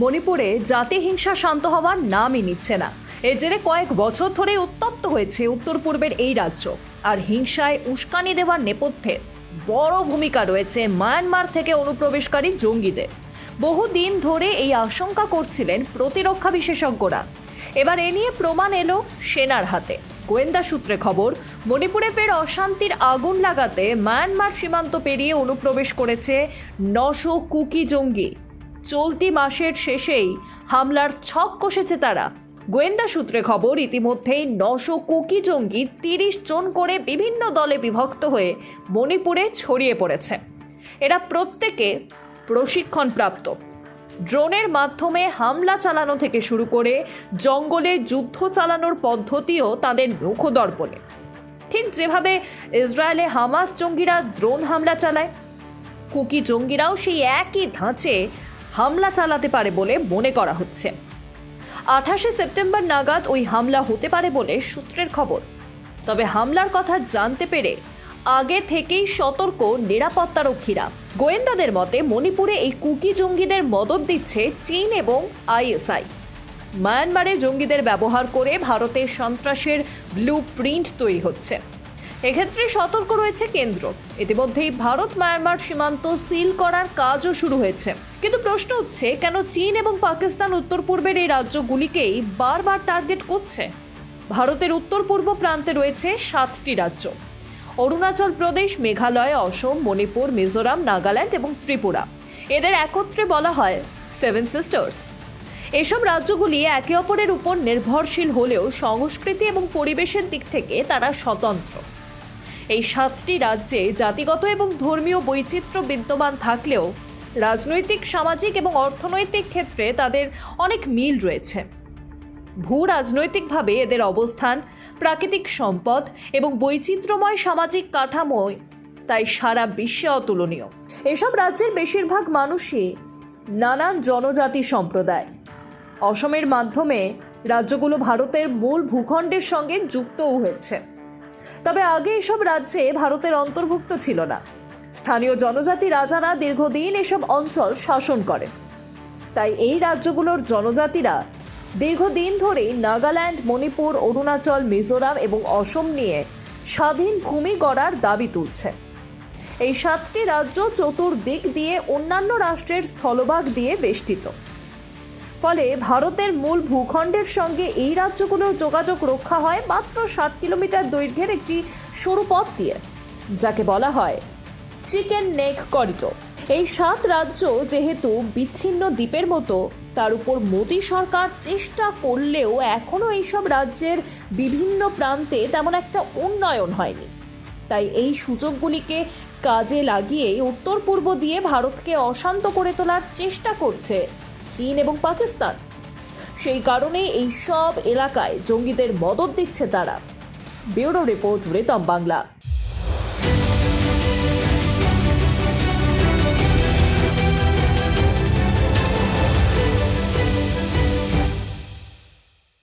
মণিপুরে জাতি হিংসা শান্ত হওয়ার নামই নিচ্ছে না। এর জেরে কয়েক বছর ধরে উত্তপ্ত হয়েছে উত্তর পূর্বের এই রাজ্য। আর হিংসায় উস্কানি দেওয়ার নেপথ্যে বড় ভূমিকা রয়েছে মায়ানমার থেকে অনুপ্রবেশকারী জঙ্গিদের। বহুদিন ধরে এই আশঙ্কা করছিলেন প্রতিরক্ষা বিশেষজ্ঞরা। এবার এ নিয়ে প্রমাণ এলো সেনার হাতে। গোয়েন্দা সূত্রে খবর, মণিপুরে ফের অশান্তির আগুন লাগাতে মায়ানমার সীমান্ত পেরিয়ে অনুপ্রবেশ করেছে নশো কুকি জঙ্গি। চলতি মাসের শেষেই হামলার ছক কষেছে তারা। গোয়েন্দা সূত্রে খবর, ইতিমধ্যেই নশো কুকি জঙ্গি তিরিশ জন করে বিভিন্ন দলে বিভক্ত হয়ে মণিপুরে ছড়িয়ে পড়েছে। এরা প্রত্যেকে প্রশিক্ষণপ্রাপ্ত। ড্রোনের মাধ্যমে হামলা চালানো থেকে শুরু করে জঙ্গলে যুদ্ধ চালানোর পদ্ধতিও তাদের মুখদর্পণে ঠিক যেভাবে ইসরায়েলে হামাস জঙ্গিরা ড্রোন হামলা চালায়, কুকি জঙ্গিরাও সেই একই ধাঁচে হামলা চালাতে পারে বলে মনে করা হচ্ছে। আঠাশে সেপ্টেম্বর নাগাদ ওই হামলা হতে পারে বলে সূত্রের খবর। তবে হামলার কথা জানতে পেরে আগে থেকেই সতর্ক নিরাপত্তারক্ষীরা। গোয়েন্দাদের মতে, মণিপুরে এই কুকি জঙ্গিদের মদত দিচ্ছে চীন এবং আইএসআই। মায়ানমারে জঙ্গিদের ব্যবহার করে ভারতের সন্ত্রাসের ব্লু প্রিন্ট তৈরি হচ্ছে। এক্ষেত্রে সতর্ক রয়েছে কেন্দ্র। ইতিমধ্যেই ভারত, মায়ানমার সীমান্ত সিল করার কাজও শুরু হয়েছে। কিন্তু প্রশ্ন হচ্ছে কেন চীন এবং পাকিস্তান উত্তর পূর্বের এই রাজ্যগুলিকেই বারবার টার্গেট করছে? ভারতের উত্তর পূর্ব প্রান্তে রয়েছে সাতটি রাজ্য। অরুণাচল প্রদেশ, মেঘালয়, অসম, মণিপুর, মিজোরাম, নাগাল্যান্ড এবং ত্রিপুরা। এদের একত্রে বলা হয় সেভেন সিস্টার্স এসব রাজ্যগুলি একে অপরের উপর নির্ভরশীল হলেও সংস্কৃতি এবং পরিবেশের দিক থেকে তারা স্বতন্ত্র। এই সাতটি রাজ্যে জাতিগত এবং ধর্মীয় বৈচিত্র্য বিদ্যমান থাকলেও রাজনৈতিক, সামাজিক এবং অর্থনৈতিক ক্ষেত্রে তাদের অনেক মিল রয়েছে। ভূ রাজনৈতিকভাবে এদের অবস্থান প্রাকৃতিক সম্পদ এবং বৈচিত্র্যময় সামাজিক কাঠামোয়, তাই সারা বিশ্বে অতুলনীয়। এসব রাজ্যের বেশিরভাগ মানুষই নানান জনজাতি সম্প্রদায়। অসমের মাধ্যমে রাজ্যগুলো ভারতের মূল ভূখণ্ডের সঙ্গে যুক্তও হয়েছে। তবে আগে এসব রাজ্যে ভারতের অন্তর্ভুক্ত ছিল না। স্থানীয় জনজাতি রাজারা দীর্ঘদিন এসব অঞ্চল শাসন করেন। তাই এই রাজ্যগুলোর জনজাতিরা দীর্ঘদিন ধরেই নাগাল্যান্ড, মণিপুর, অরুণাচল, মিজোরাম এবং অসম নিয়ে স্বাধীন ভূমি গড়ার দাবি তুলছে। এই সাতটি রাজ্য চতুর্দিক দিয়ে অন্যান্য রাষ্ট্রের স্থলভাগ দিয়ে বেষ্টিত। ফলে ভারতের মূল ভূখণ্ডের সঙ্গে এই রাজ্যগুলোর যোগাযোগ রক্ষা হয় মাত্র ষাট কিলোমিটার দৈর্ঘ্যের একটি সরু পথ দিয়ে, যাকে বলা হয় চিকেন নেক করিডোর। এই সাত রাজ্য যেহেতু বিচ্ছিন্ন দ্বীপের মতো, তার উপর মোদী সরকার চেষ্টা করলেও এখনও এইসব রাজ্যের বিভিন্ন প্রান্তে তেমন একটা উন্নয়ন হয়নি। তাই এই সুযোগগুলিকে কাজে লাগিয়ে উত্তর পূর্ব দিয়ে ভারতকে অশান্ত করে তোলার চেষ্টা করছে চীন এবং পাকিস্তান। সেই কারণে এই সব এলাকায় জঙ্গিদের মদত দিচ্ছে তারা। ব্যুরো রিপোর্ট রেতম বাংলা।